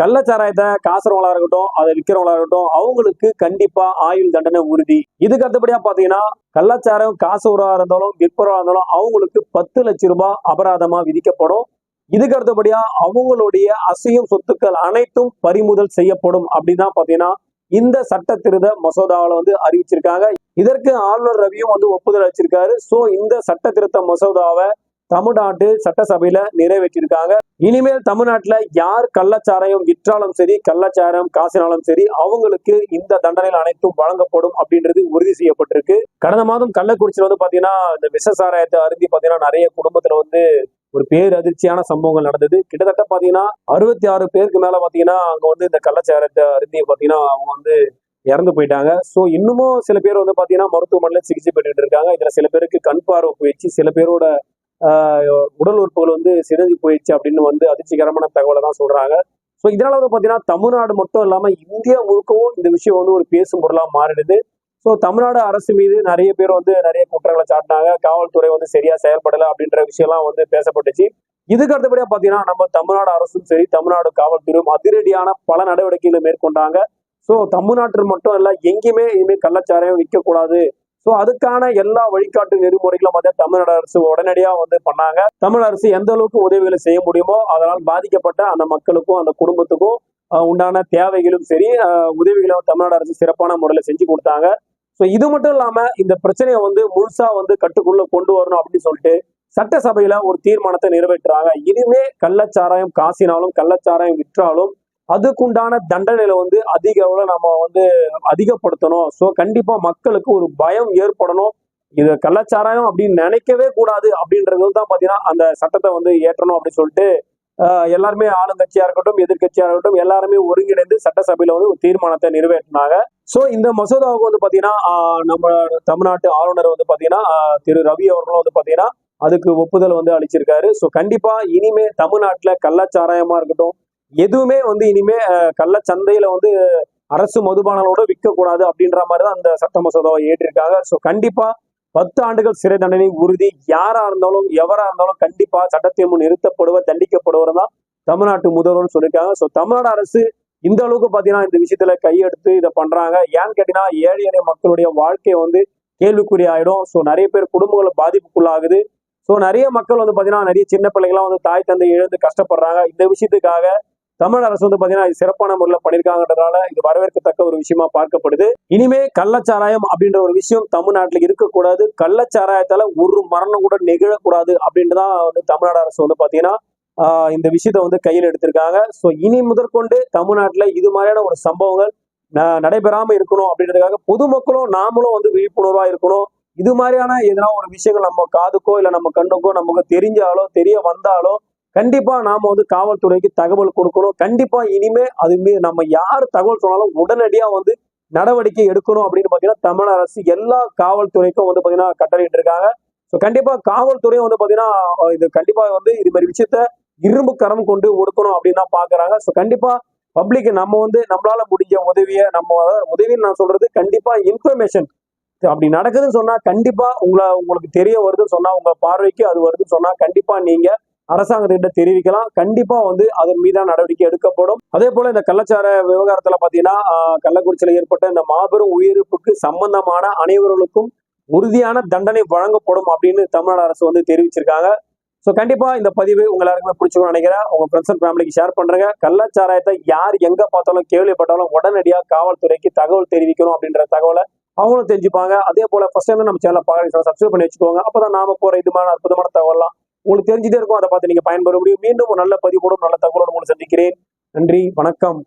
கள்ளச்சாராயத்தை காசுறவங்களா இருக்கட்டும் அதை விற்கிறவங்களா இருக்கட்டும் அவங்களுக்கு கண்டிப்பா ஆயுள் தண்டனை உறுதி. இதுக்கு அடுத்தபடியா பாத்தீங்கன்னா கள்ளச்சாராயம் காசுறவா இருந்தாலும் விற்பவரா இருந்தாலும் அவங்களுக்கு பத்து லட்சம் ரூபாய் அபராதமா விதிக்கப்படும். இதுக்கு அடுத்தபடியா அவங்களுடைய அசையும் சொத்துக்கள் அனைத்தும் பறிமுதல் செய்யப்படும் அப்படின்னு தான் பாத்தீங்கன்னா இந்த சட்ட திருத மசோதாவில் வந்து அறிவிச்சிருக்காங்க. இதற்கு ஆளுநர் ரவியும் வந்து ஒப்புதல் அளிச்சிருக்காரு. சோ இந்த சட்ட திருத்த மசோதாவை தமிழ்நாட்டு சட்டசபையில நிறைவேற்றிருக்காங்க. இனிமேல் தமிழ்நாட்டில் யார் கள்ளச்சாராயம் விற்றாலும் சரி கள்ளச்சாராயம் காசினாலும் சரி அவங்களுக்கு இந்த தண்டனைகள் அனைத்தும் வழங்கப்படும் அப்படின்றது உறுதி செய்யப்பட்டிருக்கு. கடந்த மாதம் கள்ளக்குறிச்சியில் வந்து பாத்தீங்கன்னா இந்த விஷ சாராயத்தை அருந்தி பாத்தீங்கன்னா நிறைய குடும்பத்துல வந்து ஒரு பேர் அதிர்ச்சியான சம்பவங்கள் நடந்தது. கிட்டத்தட்ட பாத்தீங்கன்னா அறுபத்தி ஆறு பேருக்கு மேல பாத்தீங்கன்னா அங்க வந்து இந்த கள்ளச்சாராயத்தை அருந்தி பாத்தீங்கன்னா அவங்க வந்து இறந்து போயிட்டாங்க. ஸோ இன்னமும் சில பேர் வந்து பாத்தீங்கன்னா மருத்துவமனையில சிகிச்சை பெற்றுட்டு இருக்காங்க. இதுல சில பேருக்கு கண் பார்வை போயிடுச்சு. சில பேரோட உடல் உறுப்புகள் வந்து சிதைஞ்சு போயிடுச்சு அப்படின்னு வந்து அதிர்ச்சிகரமான தகவலை தான் சொல்றாங்க. ஸோ இதனால வந்து பார்த்தீங்கன்னா தமிழ்நாடு மட்டும் இல்லாமல் இந்தியா முழுக்கவும் இந்த விஷயம் வந்து ஒரு பேசும் பொருளாக மாறிடுது. ஸோ தமிழ்நாடு அரசு மீது நிறைய பேர் வந்து நிறைய குற்றங்களை சாட்டினாங்க. காவல்துறை வந்து சரியா செயல்படலை அப்படின்ற விஷயம்லாம் வந்து பேசப்பட்டுச்சு. இதுக்கு அடுத்தபடியா பார்த்தீங்கன்னா நம்ம தமிழ்நாடு அரசும் சரி தமிழ்நாடு காவல்துறையும் அதிரடியான பல நடவடிக்கைகளை மேற்கொண்டாங்க. ஸோ தமிழ்நாட்டில் மட்டும் இல்லை எங்கேயுமே இனிமேல் கள்ளச்சாராயம் விற்கக்கூடாது. ஸோ அதுக்கான எல்லா வழிகாட்டு நெறிமுறைகளும் வந்து தமிழ்நாடு அரசு உடனடியாக வந்து பண்ணாங்க. தமிழ் அரசு எந்த அளவுக்கு உதவிகளை செய்ய முடியுமோ அதனால் பாதிக்கப்பட்ட அந்த மக்களுக்கும் அந்த குடும்பத்துக்கும் உண்டான தேவைகளும் சரி உதவிகளை உதவிகளும் தமிழ்நாடு அரசு சிறப்பான முறையில் செஞ்சு கொடுத்தாங்க. ஸோ இது மட்டும் இல்லாம இந்த பிரச்சனையை வந்து முழுசா வந்து கட்டுக்குள்ள கொண்டு வரணும் அப்படின்னு சொல்லிட்டு சட்டசபையில ஒரு தீர்மானத்தை நிறைவேற்றுறாங்க. இனிமே கள்ளச்சாராயம் காசினாலும் கள்ளச்சாராயம் விற்றாலும் அதுக்குண்டான தண்டனையில வந்து அதிக அளவுல நம்ம வந்து அதிகப்படுத்தணும். ஸோ கண்டிப்பா மக்களுக்கு ஒரு பயம் ஏற்படணும். இது கள்ளச்சாராயம் அப்படின்னு நினைக்கவே கூடாது அப்படின்றது தான் பாத்தீங்கன்னா அந்த சட்டத்தை வந்து ஏற்றணும் அப்படின்னு சொல்லிட்டு ஆஹ், எல்லாருமே ஆளுங்கட்சியா இருக்கட்டும் எதிர்கட்சியா இருக்கட்டும் எல்லாருமே ஒருங்கிணைந்து சட்டசபையில வந்து ஒரு தீர்மானத்தை நிறைவேற்றினாங்க. ஸோ இந்த மசோதாவுக்கு வந்து பாத்தீங்கன்னா நம்ம தமிழ்நாட்டு ஆளுநர் வந்து பாத்தீங்கன்னா திரு. ரவி அவர்களும் வந்து பாத்தீங்கன்னா அதுக்கு ஒப்புதல் வந்து அளிச்சிருக்காரு. ஸோ கண்டிப்பா இனிமே தமிழ்நாட்டுல கள்ளச்சாராயமா இருக்கட்டும் எதுவுமே வந்து இனிமே அஹ், கள்ளச்சந்தையில வந்து அரசு மதுபானங்களோட விற்கக்கூடாது அப்படின்ற மாதிரி தான் அந்த சட்ட மசோதாவை ஏற்றிருக்காங்க. ஸோ கண்டிப்பா பத்து ஆண்டுகள் சிறை தண்டனை உறுதி. யாரா இருந்தாலும் எவரா இருந்தாலும் கண்டிப்பா சட்டத்தின் முன் நிறுத்தப்படுவர் தண்டிக்கப்படுவர் தான் தமிழ்நாட்டு முதல்வர்னு சொல்லியிருக்காங்க. ஸோ தமிழ்நாடு அரசு இந்த அளவுக்கு பாத்தீங்கன்னா இந்த விஷயத்துல கையெடுத்து இதை பண்றாங்க. ஏன்னு கேட்டீங்கன்னா ஏழை எளிய மக்களுடைய வாழ்க்கை வந்து கேள்விக்குறி ஆயிடும். ஸோ நிறைய பேர் குடும்பங்கள் பாதிப்புக்குள்ளாகுது. ஸோ நிறைய மக்கள் வந்து பாத்தீங்கன்னா நிறைய சின்ன பிள்ளைகள்லாம் வந்து தாய் தந்தை இழந்து கஷ்டப்படுறாங்க. இந்த விஷயத்துக்காக தமிழ் அரசு வந்து பாத்தீங்கன்னா சிறப்பான முறையில் பண்ணியிருக்காங்கன்றதுனால இது வரவேற்கத்தக்க ஒரு விஷயமா பார்க்கப்படுது. இனிமே கள்ளச்சாராயம் அப்படின்ற ஒரு விஷயம் தமிழ்நாட்டில் இருக்கக்கூடாது. கள்ளச்சாராயத்தால ஒரு மரணம் கூட நிகழக்கூடாது அப்படின்றதான் தான் வந்து தமிழ்நாடு அரசு வந்து பாத்தீங்கன்னா இந்த விஷயத்த வந்து கையில் எடுத்திருக்காங்க. ஸோ இனி முதற்கொண்டு தமிழ்நாட்டில் இது மாதிரியான ஒரு சம்பவங்கள் நடைபெறாமல் நடைபெறாம இருக்கணும் அப்படின்றதுக்காக பொதுமக்களும் நாமளும் வந்து விழிப்புணர்வா இருக்கணும். இது மாதிரியான எதனா ஒரு விஷயங்கள் நம்ம காதுக்கோ இல்லை நம்ம கண்ணுக்கோ நமக்கு தெரிஞ்சாலோ தெரிய வந்தாலோ கண்டிப்பா நாம வந்து காவல்துறைக்கு தகவல் கொடுக்கணும். கண்டிப்பா இனிமே அது நம்ம யார் தகவல் சொன்னாலும் உடனடியா வந்து நடவடிக்கை எடுக்கணும் அப்படின்னு பாத்தீங்கன்னா தமிழ் அரசு எல்லா காவல்துறைக்கும் வந்து பாத்தீங்கன்னா கட்டளையிட்டு இருக்காங்க ஸோ கண்டிப்பா காவல்துறையும் வந்து பாத்தீங்கன்னா இது கண்டிப்பா வந்து இது மாதிரி விஷயத்த இரும்பு கரம் கொண்டு ஒடுக்கணும் அப்படின்னு தான் பாக்குறாங்க. ஸோ கண்டிப்பா பப்ளிக் நம்ம வந்து நம்மளால முடிஞ்ச உதவியை நம்ம உதவின்னு நான் சொல்றது கண்டிப்பா இன்ஃபர்மேஷன் அப்படி நடக்குதுன்னு சொன்னா கண்டிப்பா உங்களை உங்களுக்கு தெரிய வருதுன்னு சொன்னா உங்க பார்வைக்கு அது வருதுன்னு சொன்னா கண்டிப்பா நீங்க அரசாங்கத்திட்ட தெரிவிக்கலாம். கண்டிப்பா வந்து அதன் மீதான நடவடிக்கை எடுக்கப்படும். அதே போல இந்த கள்ளச்சார விவகாரத்துல பாத்தீங்கன்னா கள்ளக்குறிச்சியில ஏற்பட்ட இந்த மாபெரும் உயிரிழப்புக்கு சம்பந்தமான அனைவர்களுக்கும் உறுதியான தண்டனை வழங்கப்படும் அப்படின்னு தமிழ்நாடு அரசு வந்து தெரிவிச்சிருக்காங்க. ஸோ கண்டிப்பா இந்த பதிவு உங்க எல்லாருக்குமே பிடிச்சிக்கணும்னு நினைக்கிறேன். உங்க ஃப்ரெண்ட்ஸ் அண்ட் ஃபேமிலிக்கு ஷேர் பண்றேங்க கள்ளச்சாராயத்தை யார் எங்க பார்த்தாலும் கேள்விப்பட்டாலும் உடனடியாக காவல்துறைக்கு தகவல் தெரிவிக்கணும் அப்படின்ற தகவலை அவங்களும் தெரிஞ்சுப்பாங்க. அதே போல ஃபர்ஸ்ட் டைம் நம்ம சேனல் பார்க்க சப்ஸ்கிரைப் பண்ணி வச்சுக்கோங்க. அப்பதான் நாம போற இதுமான அற்புதமான தகவல்லாம் உங்களுக்கு தெரிஞ்சுட்டே இருக்கும் அதை பார்த்து நீங்க பயன்பெற முடியும். மீண்டும் ஒரு நல்ல பதிவோடும் நல்ல தகவலோடு உங்களை சந்திக்கிறேன். நன்றி வணக்கம்.